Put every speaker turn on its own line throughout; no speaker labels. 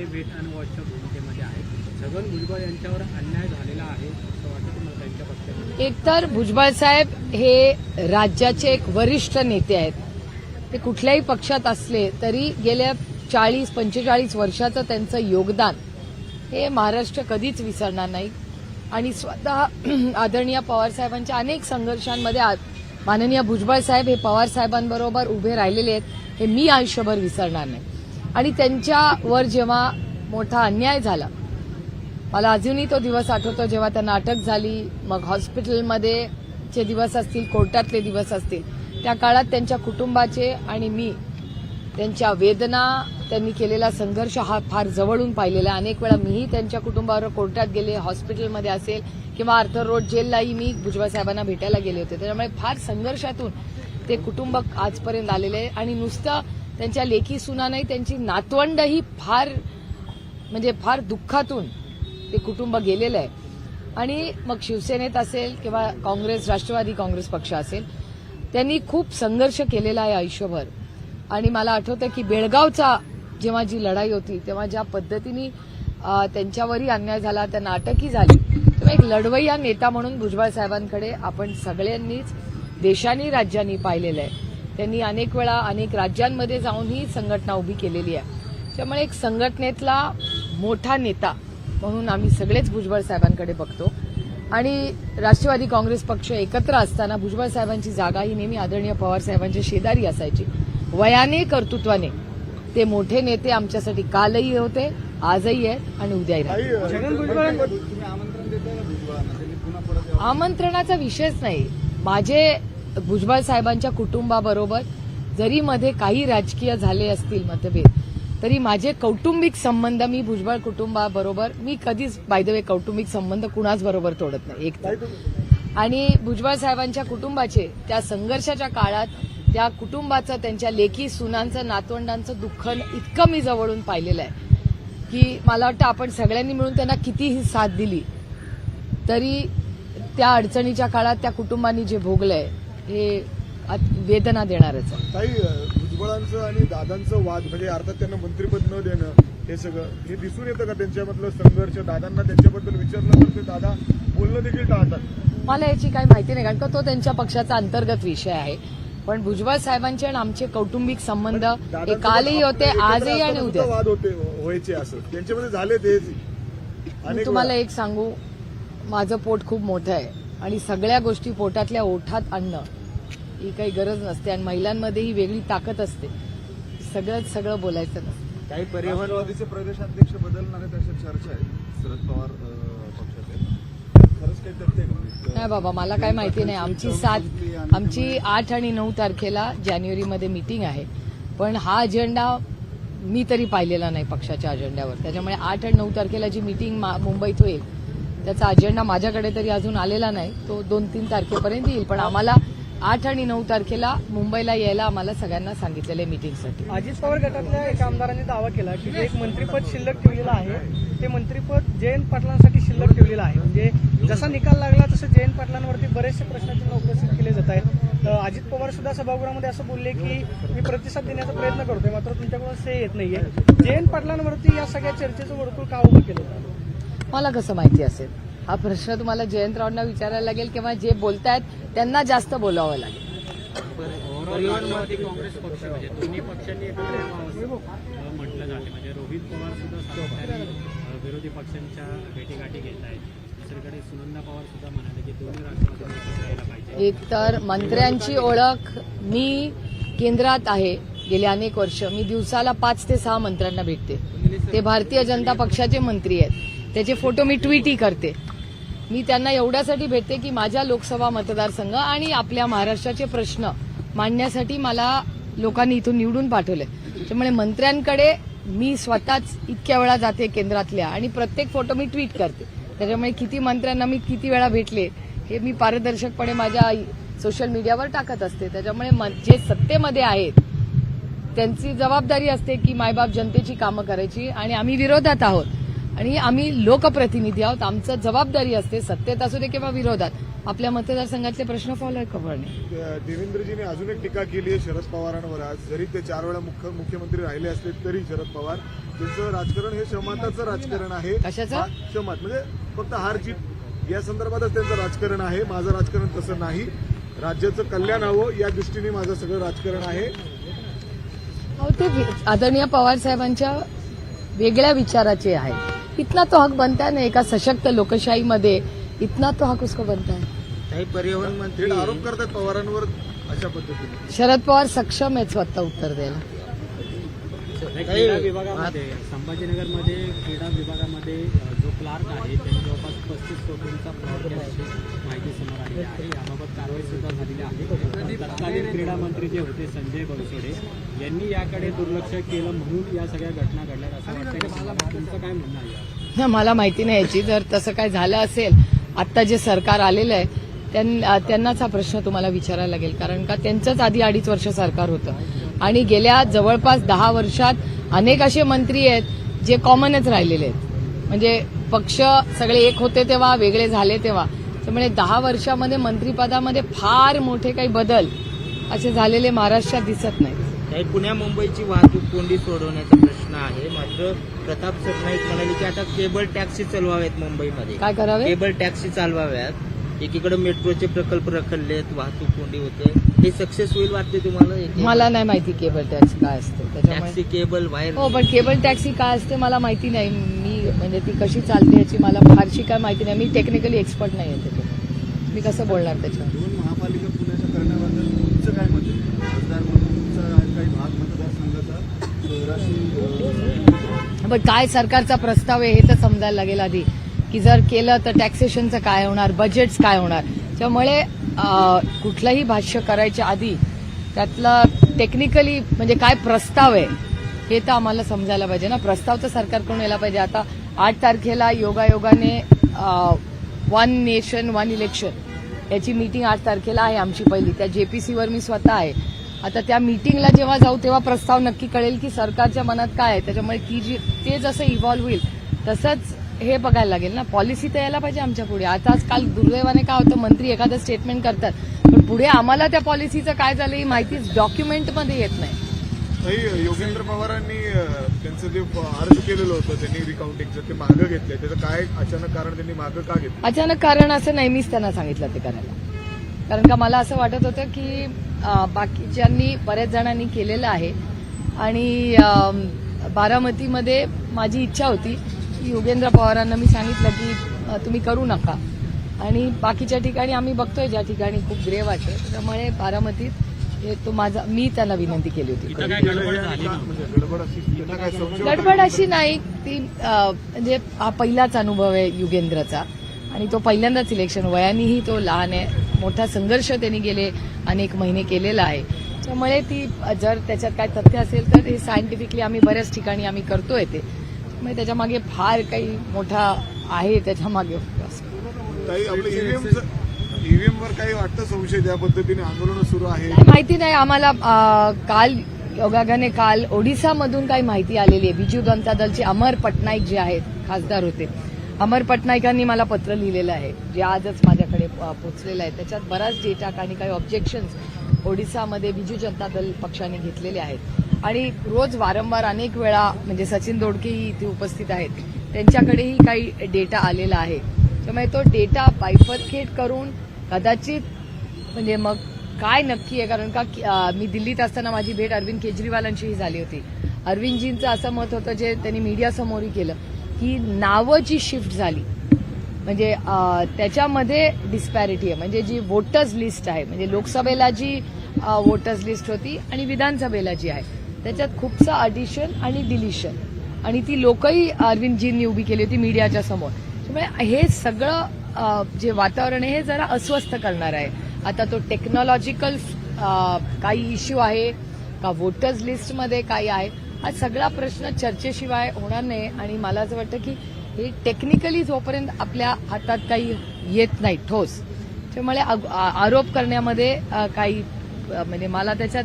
ते भेट आणि वॉचच्या भूमिकेमध्ये आहेत. छगन भुजबळ यांच्यावर अन्याय झालेला आहे असं वाटतं तुम्हाला त्यांच्या पक्षामध्ये?
एकतर भुजबळ साहेब हे राज्याचे एक वरिष्ठ नेते आहेत. ते कुठल्याही पक्षात असले तरी गेल्या चाळीस पंचेचाळीस वर्षाचं त्यांचं योगदान हे महाराष्ट्र कधीच विसरणार नाही. आणि स्वतः आदरणीय पवार साहेबांच्या अनेक संघर्षांमध्ये माननीय भुजबळ साहेब हे पवार साहेबांबरोबर उभे राहिलेले आहेत. हे मी आयुष्यभर विसरणार नाही. आणि त्यांच्यावर जेव्हा मोठा अन्याय झाला मला अजूनही तो दिवस आठवतो जेव्हा त्यांना अटक झाली. मग हॉस्पिटलमध्ये जे दिवस असतील कोर्टातले दिवस असतील त्या काळात त्यांच्या कुटुंबाचे आणि मी त्यांच्या वेदना त्यांनी केलेला संघर्ष हा फार जवळून पाहिलेला. आहे. अनेक वेळा मीही त्यांच्या कुटुंबावर कोर्टात गेले हॉस्पिटलमध्ये असेल किंवा आर्थर रोड जेललाही मी भुजबळ साहेबांना भेटायला गेले होते. त्याच्यामुळे फार संघर्षातून ते कुटुंब आजपर्यंत आलेले आहे. आणि नुसतं त्यांच्या लेखी सुना नाही त्यांची नातवंडही फार म्हणजे फार दुःखातून ते कुटुंब गेलेलं आहे. आणि मग शिवसेनेत असेल किंवा काँग्रेस राष्ट्रवादी काँग्रेस पक्ष असेल त्यांनी खूप संघर्ष केलेला आहे आयुष्यभर. आणि मला आठवतं की बेळगावचा जेव्हा जी लढाई होती तेव्हा ज्या पद्धतीने त्यांच्यावरही अन्याय झाला त्यांना अटकही झाली तेव्हा एक लढवय्या नेता म्हणून भुजबळ साहेबांकडे आपण सगळ्यांनीच देशांनी राज्यांनी पाहिलेलं आहे. त्यांनी अनेक वेळा अनेक राज्यांमध्ये जाऊन ही संघटना उभी केलेली आहे. त्यामुळे एक संघटनेतला मोठा नेता म्हणून आम्ही सगळेच भुजबळ साहेबांकडे बघतो. आणि राष्ट्रवादी काँग्रेस पक्ष एकत्र असताना भुजबळ साहेबांची जागा ही नेहमी आदरणीय पवार साहेबांच्या शेजारी असायची. वयाने कर्तृत्वाने. ते मोठे नेते आमच्यासाठी कालही होते आजही आहेत आणि उद्याही? आमंत्रणाचा विषयच नाही. माझे भुजबळ साहेबांच्या कुटुंबाबरोबर जरी मध्ये काही राजकीय झाले असतील मतभेद तरी माझे कौटुंबिक संबंध मी भुजबळ कुटुंबाबरोबर मी कधीच बायदवे कौटुंबिक संबंध कुणाच बरोबर तोडत नाही एक तर. आणि भुजबळ साहेबांच्या कुटुंबाचे त्या संघर्षाच्या काळात त्या कुटुंबाचं त्यांच्या लेखी सुनांचं नातवंडांचं दुःख इतकं मी जवळून पाहिलेलं आहे की मला वाटतं आपण सगळ्यांनी मिळून त्यांना कितीही साथ दिली तरी त्या अडचणीच्या काळात त्या कुटुंबांनी जे भोगलंय हे वेदना देणारच आहे.
काही भुजबळांचं आणि दादांचं वाद म्हणजे अर्थात त्यांना मंत्रिपद न देणं हे सगळं हे दिसून येतं का त्यांच्यामधलं संघर्ष? दादांना त्यांच्याबद्दल विचारलं तर ते दादा बोलणं देखील टाळतात.
मला याची काही माहिती नाही कारण का तो त्यांच्या पक्षाचा अंतर्गत विषय आहे. पण भुजबळ साहेबांचे आणि आमचे कौटुंबिक संबंध हे कालही होते आजही आणि उद्या.
वाद होते व्हायचे असं. त्यांच्यामध्ये झाले अनेक
तुम्हाला. एक सांगू माझं पोट खूप मोठं आहे. आणि सगळ्या गोष्टी पोटातल्या ओठात आणणं ही काही गरज नसते आणि महिलांमध्ये ही वेगळी ताकद असते. सगळंच सगळं बोलायचं नसतं.
काही परिवहन राष्ट्रवादीचे प्रदेशाध्यक्ष बदलणार आहेत अशा चर्चा आहेत. शरद पवार?
नाही बाबा मला काय माहिती नाही. आमची सात आमची आठ आणि नऊ तारखेला जानेवारीमध्ये मीटिंग आहे. पण हा अजेंडा मी तरी पाहिलेला नाही पक्षाच्या अजेंड्यावर. त्याच्यामुळे आठ आणि नऊ तारखेला जी मीटिंग मुंबईत होईल त्याचा अजेंडा माझ्याकडे तरी अजून आलेला नाही. तो दोन तीन तारखेपर्यंत येईल. पण आम्हाला आठ आणि नऊ तारखेला मुंबईला यायला आम्हाला सगळ्यांना सांगितलेलं आहे
अजित पवार गटातल्या एका आमदारांनी दावा केला की एक मंत्रीपद शिल्लक ठेवलेलं आहे ते मंत्रीपद जयंत पाटलांसाठी शिल्लक ठेवलेलं आहे. म्हणजे जसा निकाल लागला तसं जयंत पाटलांवरती बरेचसे प्रश्नाचे उपस्थित केले जात आहेत. अजित पवार सुद्धा सभागृहामध्ये असं बोलले की मी प्रतिसाद देण्याचा प्रयत्न करतोय मात्र तुमच्याकडून से येत नाहीये. जयंत पाटलांवरती या सगळ्या चर्चेचं वर्तुळ का उभं केलं? होतं
मला कसं माहिती असेल? हा प्रश्न तुम्हाला जयंतरावांना विचारायला लागेल किंवा जे बोलतायत त्यांना जास्त बोलावं लागेल.
काँग्रेस पक्ष म्हणजे दोन्ही पक्षांनी एकत्र यावं असं अ, म्हटलं जाते. म्हणजे रोहित पवार सुद्धा सातत्याने अ, विरोधी पक्षांच्या भेटीगाठी घेत आहेत दुसरीकडे सुनंदा पवार सुद्धा म्हणाले की दोन्ही राष्ट्रवादी एकत्र यायला पाहिजे.
एक तर मंत्र्यांची ओळख मी केंद्रात आहे. गेली अनेक वर्ष मी दिवसाला पाच ते सहा मंत्र्यांना भेटते. ते भारतीय जनता पक्षाचे मंत्री आहेत. त्याचे फोटो मी ट्विटही करते. मी त्यांना एवढ्यासाठी भेटते की माझ्या लोकसभा मतदारसंघ आणि आपल्या महाराष्ट्राचे प्रश्न मांडण्यासाठी मला लोकांनी इथून निवडून पाठवले. त्यामुळे मंत्र्यांकडे मी स्वतःच इतक्या वेळा जाते केंद्रातल्या आणि प्रत्येक फोटो मी ट्विट करते. त्याच्यामुळे किती मंत्र्यांना मी किती वेळा भेटले हे मी पारदर्शकपणे माझ्या सोशल मीडियावर टाकत असते. त्याच्यामुळे जे सत्तेमध्ये आहेत त्यांची जबाबदारी असते की मायबाप जनतेची कामं करायची आणि आम्ही विरोधात आहोत. आणि आम्ही लोकप्रतिनिधी आहोत. आमचं जबाबदारी असते सत्तेत असू दे किंवा विरोधात. आपल्या मतदारसंघातले प्रश्न फॉलो करणे
देवेंद्रजीने अजून एक टीका केली आहे शरद पवारांवर आज. जरी ते चार वेळा मुख्य मुख्यमंत्री राहिले असले तरी शरद पवार त्यांचं राजकारण हे क्षमताचं राजकारण आहे.
कशाचं?
क्षमत म्हणजे फक्त हार जीत. या संदर्भातच त्यांचं राजकारण आहे. माझं राजकारण तसं नाही. राज्याचं कल्याण हवं या दृष्टीने माझं सगळं राजकारण आहे.
ते आदरणीय पवार साहेबांच्या वेगळ्या विचाराचे आहे इतना तो हक बनता है ना एका सशक्त लोकशाहीमध्ये इतना तो हक उसको बनता है.
काही परिवहन मंत्री
आरोप करतात पवारांवर अशा पद्धतीने.
शरद पवार सक्षम आहेत स्वतः उत्तर द्यायला.
नाही, क्रीडा विभागामध्ये संभाजीनगरमध्ये क्रीडा विभागामध्ये अ, क्लार्क आहे. त्यांनी जवळपास पस्तीस कोटींचा फ्रॉड केल्याची माहिती समोर आली आहे. याबाबत कारवाई सुद्धा झालेली आहे. तत्कालीन क्रीडा मंत्री जे होते संजय बनसोडे यांनी याकडे दुर्लक्ष केलं म्हणून या सगळ्या घटना घडल्या. असं वाटतं की मला तुमचं काय म्हणणं आहे?
मला माहिती नाही याची. जर तसं काय झालं असेल आत्ता जे सरकार आलेलं आहे त्यांनाच हा प्रश्न तुम्हाला विचारायला लागेल. कारण का त्यांचंच आधी अडीच वर्ष सरकार होतं. आणि गेल्या जवळपास दहा वर्षात अनेक असे मंत्री आहेत जे कॉमनच राहिलेले आहेत. म्हणजे पक्ष सगळे एक होते तेव्हा वेगळे झाले तेव्हा. त्यामुळे दहा वर्षामध्ये मंत्रिपदामध्ये फार मोठे काही बदल असे झालेले महाराष्ट्रात दिसत नाहीत.
काही पुण्या मुंबईची वाहतूक कोंडी सोडवण्याचा प्रश्न आहे. मात्र प्रताप सरनाईक म्हणाले की आता केबल टॅक्सी चालवाव्यात मुंबईमध्ये.
काय करावे?
केबल टॅक्सी चालवाव्यात. एकीकडे मेट्रोचे प्रकल्प रखडलेत वाहतूक कोंडी होते. हे सक्सेस होईल वाटते तुम्हाला?
मला नाही माहिती केबल टॅक्स काय असते.
टॅक्सी केबल वायर
हो पण केबल टॅक्सी काय असते मला माहिती नाही. मी म्हणजे ती कशी चालते याची मला फारशी काय माहिती नाही. मी टेक्निकली एक्सपर्ट नाही आहे त्याच्यात मी कसं बोलणार त्याच्यावर?
दोन महापालिका पुण्याच्या करण्याबद्दल तुमचं काय मत आहे? खासदार म्हणून तुमचा काही भाग मतदारसंघाचा
पण काय सरकारचा प्रस्ताव आहे हे तर समजायला लागेल आधी. की जर केलं तर टॅक्सेशनचं काय होणार? बजेट्स काय होणार? त्यामुळे कुठलंही भाष्य करायच्या आधी त्यातलं टेक्निकली म्हणजे काय प्रस्ताव आहे हे तर आम्हाला समजायला पाहिजे ना. प्रस्ताव तर सरकारकडून यायला पाहिजे. आता आठ तारखेला योगायोगाने वन नेशन वन इलेक्शन याची मीटिंग आठ तारखेला आहे आमची पहिली. त्या जेपीसीवर मी स्वतः आहे. आता त्या मीटिंगला जेव्हा जाऊ तेव्हा प्रस्ताव नक्की कळेल की सरकारच्या मनात काय आहे. त्याच्यामुळे ती जी ते जसं इव्हॉल्व्ह होईल तसंच हे बघायला लागेल ना. पॉलिसी तर यायला पाहिजे आमच्या पुढे. आता काल दुर्दैवाने काय होतं मंत्री एखादं स्टेटमेंट करतात. पण पुढे आम्हाला त्या पॉलिसीचं काय झालं ही माहितीच डॉक्युमेंटमध्ये येत नाही.
योगेंद्र पवारांनी त्यांचं जे अर्ज केलेलं होतं त्यांनी रिकाउंटिंगचं ते मागं घेतलंय त्याचं काय अचानक कारण त्यांनी मागं का घेतलं?
अचानक कारण असं नेहमीच त्यांना सांगितलं ते करायला. कारण का मला असं वाटत होतं की बाकीच्यांनी बऱ्याच जणांनी केलेलं आहे. आणि बारामतीमध्ये माझी इच्छा होती की योगेंद्र पवारांना मी सांगितलं की तुम्ही करू नका. आणि बाकीच्या ठिकाणी आम्ही बघतोय ज्या ठिकाणी खूप ग्रेव आहे. त्यामुळे बारामतीत तो माझा मी त्यांना विनंती केली होती.
गडबड झाली नव्हती
गडबड अशी
नाही ती म्हणजे हा पहिलाच अनुभव आहे युगेंद्रचा. आणि तो पहिल्यांदाच इलेक्शन वयानेही तो लहान आहे मोठा संघर्ष त्यांनी गेले अनेक महिने केलेला आहे. त्यामुळे ती जर त्याच्यात काय तथ्य असेल तर हे सायंटिफिकली आम्ही बऱ्याच ठिकाणी आम्ही करतोय ते. त्यामुळे त्याच्यामागे फार काही मोठा आहे त्याच्यामागे.
ईव्हीएम वर काही वाटतं संशय ज्या पद्धतीने आंदोलन सुरू आहे
माहिती नाही आम्हाला काल योगागाने काल ओडिसामधून काही माहिती आलेली आहे. बिजू जनता दलचे अमर पटनाईक जे आहेत खासदार होते अमर पटनाईकांनी मला पत्र लिहिलेलं आहे जे आजच माझ्याकडे पोचलेलं आहे. त्याच्यात बराच डेटा आणि काही ऑब्जेक्शन्स ओडिसामध्ये बिजू जनता दल पक्षाने घेतलेले आहेत. आणि रोज वारंवार अनेक वेळा म्हणजे सचिन दोडकेही इथे उपस्थित आहेत. त्यांच्याकडेही काही डेटा आलेला आहे. त्यामुळे तो डेटा बायफर्केट करून कदाचित म्हणजे मग काय नक्की आहे? कारण का मी दिल्लीत असताना माझी भेट अरविंद केजरीवालांशीही झाली होती. अरविंदजींचं असं मत होतं जे त्यांनी मीडियासमोरही केलं की नावं जी शिफ्ट झाली. म्हणजे त्याच्यामध्ये डिस्पॅरिटी आहे. म्हणजे जी वोटर्स लिस्ट आहे म्हणजे लोकसभेला जी वोटर्स लिस्ट होती आणि विधानसभेला जी आहे त्याच्यात खूपसा अडिशन आणि डिलिशन आणि ती लोकही अरविंदजींनी उभी केली होती मीडियाच्या समोर. त्यामुळे हे सगळं जे वातावरण आहे हे जरा अस्वस्थ करणार आहे. आता तो टेक्नॉलॉजिकल काही इश्यू आहे का वोटर्स लिस्टमध्ये काही आहे हा सगळा प्रश्न चर्चेशिवाय होणार नाही. आणि मला असं वाटतं की हे टेक्निकली जोपर्यंत आपल्या हातात काही येत नाही ठोस त्यामुळे आग- आरोप करण्यामध्ये काही म्हणजे मला त्याच्यात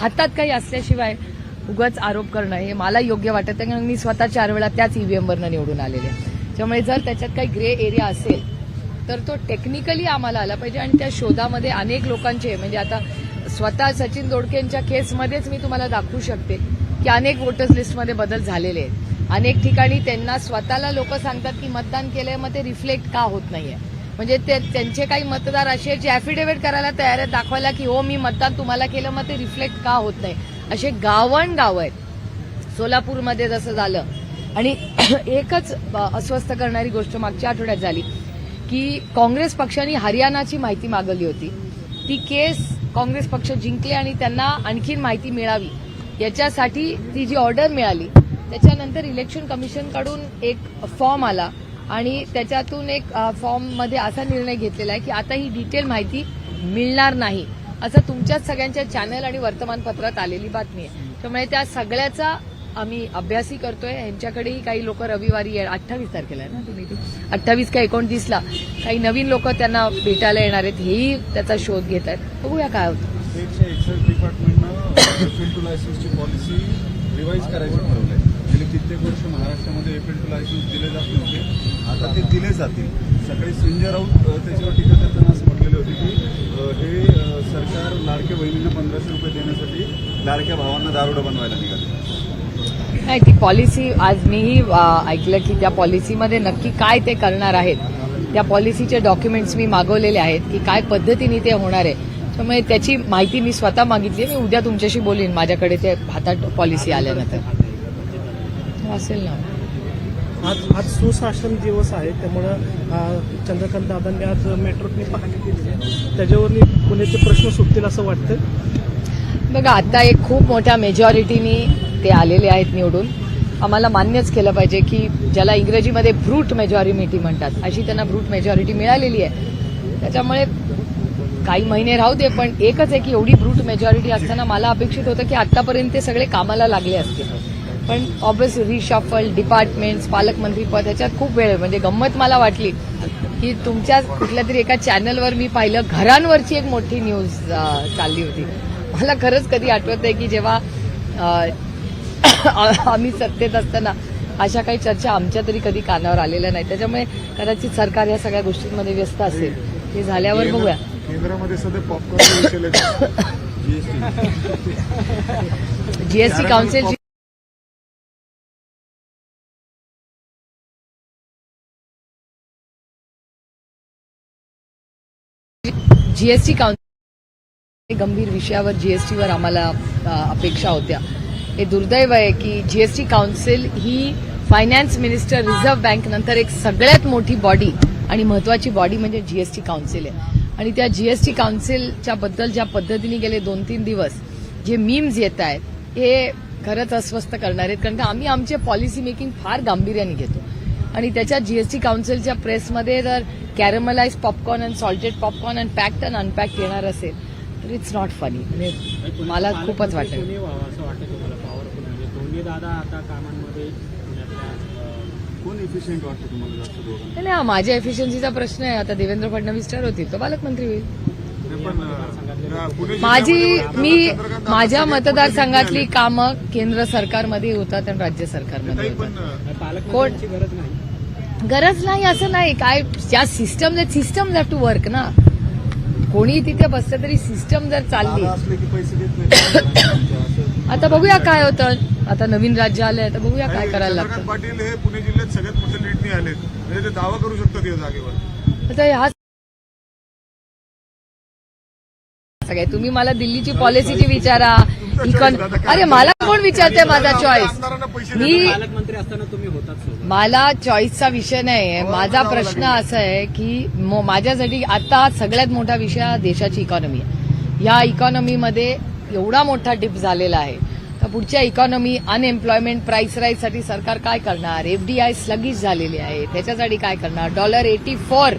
हातात काही असल्याशिवाय उगाच आरोप करणं हे मला योग्य वाटत नाही. कारण मी स्वतः चार वेळा त्याच ईव्हीएमवरनं निवडून आलेले आहे. त्यामुळे जर त्याच्यात काही ग्रे एरिया असेल तर तो टेक्निकली आम्हाला आला पाहिजे आणि त्या शोधामध्ये अनेक लोकांचे म्हणजे आता स्वतः सचिन दोडकेंच्या केसमध्येच मी तुम्हाला दाखवू शकते की अनेक वोटर्स लिस्टमध्ये बदल झालेले आहेत. अनेक ठिकाणी त्यांना स्वतःला लोक सांगतात की मतदान केलंय मग ते रिफ्लेक्ट का होत नाहीये? म्हणजे ते त्यांचे काही मतदार असे जे ऍफिडेव्हिट करायला तयार आहेत दाखवायला की हो मी मतदान तुम्हाला केलं मग ते रिफ्लेक्ट का होत नाही? असे गावण गाव आहेत. सोलापूरमध्ये जसं झालं. आणि एकच अस्वस्थ करणारी गोष्ट मागच्या आठवड्यात झाली. की काँग्रेस पक्षाने हरियाणाची माहिती मागवली होती. ती केस काँग्रेस पक्ष जिंकले आणि त्यांना आणखीन माहिती मिळावी. याच्यासाठी ती जी ऑर्डर मिळाली त्याच्यानंतर इलेक्शन कमिशनकडून एक फॉर्म आला आणि त्याच्यातून एक फॉर्ममध्ये असा निर्णय घेतलेला आहे की आता ही डिटेल माहिती मिळणार नाही. असं तुमच्याच सगळ्यांच्या चॅनल आणि वर्तमानपत्रात आलेली बातमी आहे. त्यामुळे त्या सगळ्याचा आम्ही अभ्यासही करतोय. यांच्याकडेही काही लोक रविवारी अठ्ठावीस तारखेला आहे ना तुम्ही अठ्ठावीस का एकोणतीसला? काही नवीन लोक त्यांना भेटायला येणार आहेत. हेही त्याचा शोध घेत आहेत. बघूया काय होतं.
एकशे एकसष्ट डिपार्टमेंटनं एफएल टू लायसन्सची पॉलिसी रिवाईज करायची ठरवलंय. गेली कित्येक वर्ष महाराष्ट्रामध्ये एफएल टू लायसन्स दिले जात नव्हते. आता ते दिले जातील. सकाळी संजय राऊत त्याच्यावर टीका करताना असं म्हटलेले होते की अ, हे सरकार लाडक्या बहिणींना पंधराशे रुपये देण्यासाठी लाडक्या भावांना दारुडं बनवायला निघाले.
नाही ती पॉलिसी आज मीही ऐकलं की त्या पॉलिसीमध्ये नक्की काय ते करणार आहेत. त्या पॉलिसीचे डॉक्युमेंट्स मी मागवलेले आहेत की काय पद्धतीने ते होणार आहे. त्यामुळे त्याची माहिती मी स्वतः मागितली मी उद्या तुमच्याशी बोलीन. माझ्याकडे ते हातात पॉलिसी आल्यानंतर. हो, असेल ना.
आज आज सुशासन दिवस आहे. त्यामुळं चंद्रकांत दादांनी आज मेट्रोतनी पाहणी केली आहे. त्याच्यावरनी पुण्याचे प्रश्न सुटतील असं वाटतं
बघा आता एक खूप मोठ्या मेजॉरिटीनी ते आलेले आहेत निवडून. आम्हाला मान्यच केलं पाहिजे की ज्याला इंग्रजीमध्ये ब्रूट मेजॉरिटी म्हणतात अशी त्यांना ब्रूट मेजॉरिटी मिळालेली आहे. त्याच्यामुळे काही महिने राहू दे पण एकच आहे की एवढी ब्रूट मेजॉरिटी असताना मला अपेक्षित होतं की आतापर्यंत ते सगळे कामाला लागले असतील. पण ऑब्विस रिशफल डिपार्टमेंट्स पालकमंत्रीपद ह्याच्यात खूप वेळ म्हणजे गंमत मला वाटली की तुमच्या कुठल्या तरी एका चॅनलवर मी पाहिलं घरांवरची एक मोठी न्यूज चालली होती. मला खरंच कधी आठवत आहे की जेव्हा आम्ही सत्तेत असताना अशा काही चर्चा आमच्या तरी कधी कानावर आलेल्या नाही. त्याच्यामुळे कदाचित सरकार या सगळ्या गोष्टींमध्ये व्यस्त असेल. हे झाल्यावर बघूया.
केंद्रामध्ये सध्या popcorn
GST council GST council गंभीर विषयावर जीएसटीवर आम्हाला अपेक्षा होत्या. हे दुर्दैव आहे की जीएसटी काउन्सिल ही फायनान्स मिनिस्टर रिझर्व्ह बँक नंतर एक सगळ्यात मोठी बॉडी आणि महत्वाची बॉडी म्हणजे जीएसटी काउन्सिल आहे. आणि त्या जीएसटी काउन्सिलच्या बद्दल ज्या पद्धतीने गेले दोन तीन दिवस जे मीम्स येत आहेत हे खरंच अस्वस्थ करणार आहेत. कारण का आम्ही आमचे पॉलिसी मेकिंग फार गांभीर्याने घेतो. आणि त्याच्या जीएसटी काउन्सिलच्या प्रेसमध्ये जर caramelise popcorn and salted popcorn and packed and unpacked येणार असेल तर इट्स नॉट फनी म्हणजे मला खूपच वाटेल.
कोणी व्हावं असं वाटतं तुम्हाला? पॉवरफुल म्हणजे दोन्ही दादा आता कामांमध्ये पुण्यातल्या अं,
कोण इफिशियंट वाटतं तुम्हाला जास्त दोघांना?
नाही, हा माझ्या एफिशियन्सीचा प्रश्न आहे. आता देवेंद्र फडणवीस ठरवतील तो पालकमंत्री होईल. माझी मी माझ्या मतदारसंघातली कामं केंद्र सरकारमध्ये होतात आणि राज्य सरकारमध्ये
काही
होतात.
पालकमंत्र्यांची गरज नाही.
गरज नाही असं नाही. काय ज्या system system have to work ना. कोणी तिथे बसलं तरी सिस्टम जर चालली. आता बघूया काय होतं. आता नवीन राज्य आलंय तर बघूया काय करायला लागतं.
पाटील हे पुणे जिल्ह्यात सगळ्यात मोठे लीडनी आलेत. म्हणजे ते दावा करू शकतात या जागेवर.
आता ह्या सगळे तुम्ही मला दिल्लीची पॉलिसीची विचारा. अरे मला कोण विचारते माझा चॉईस मी
पालकमंत्री असताना तुम्ही होतात सोबत.
मला चॉईसचा विषय नाही आहे माझा प्रश्न असा आहे की माझ्यासाठी आता सगळ्यात मोठा विषय हा देशाची इकॉनॉमी आहे. या इकॉनॉमीमध्ये एवढा मोठा डिप झालेला आहे. तर पुढच्या इकॉनॉमी अनएम्प्लॉयमेंट प्राइस राईजसाठी सरकार काय करणार? एफडीआय स्लगिश झालेली आहे. त्याच्यासाठी काय करणार? Dollar eighty four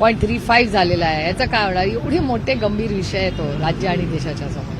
point three five झालेला आहे. याचं काय होणार? एवढे मोठे गंभीर विषय आहे तो राज्य आणि देशाच्या समोर.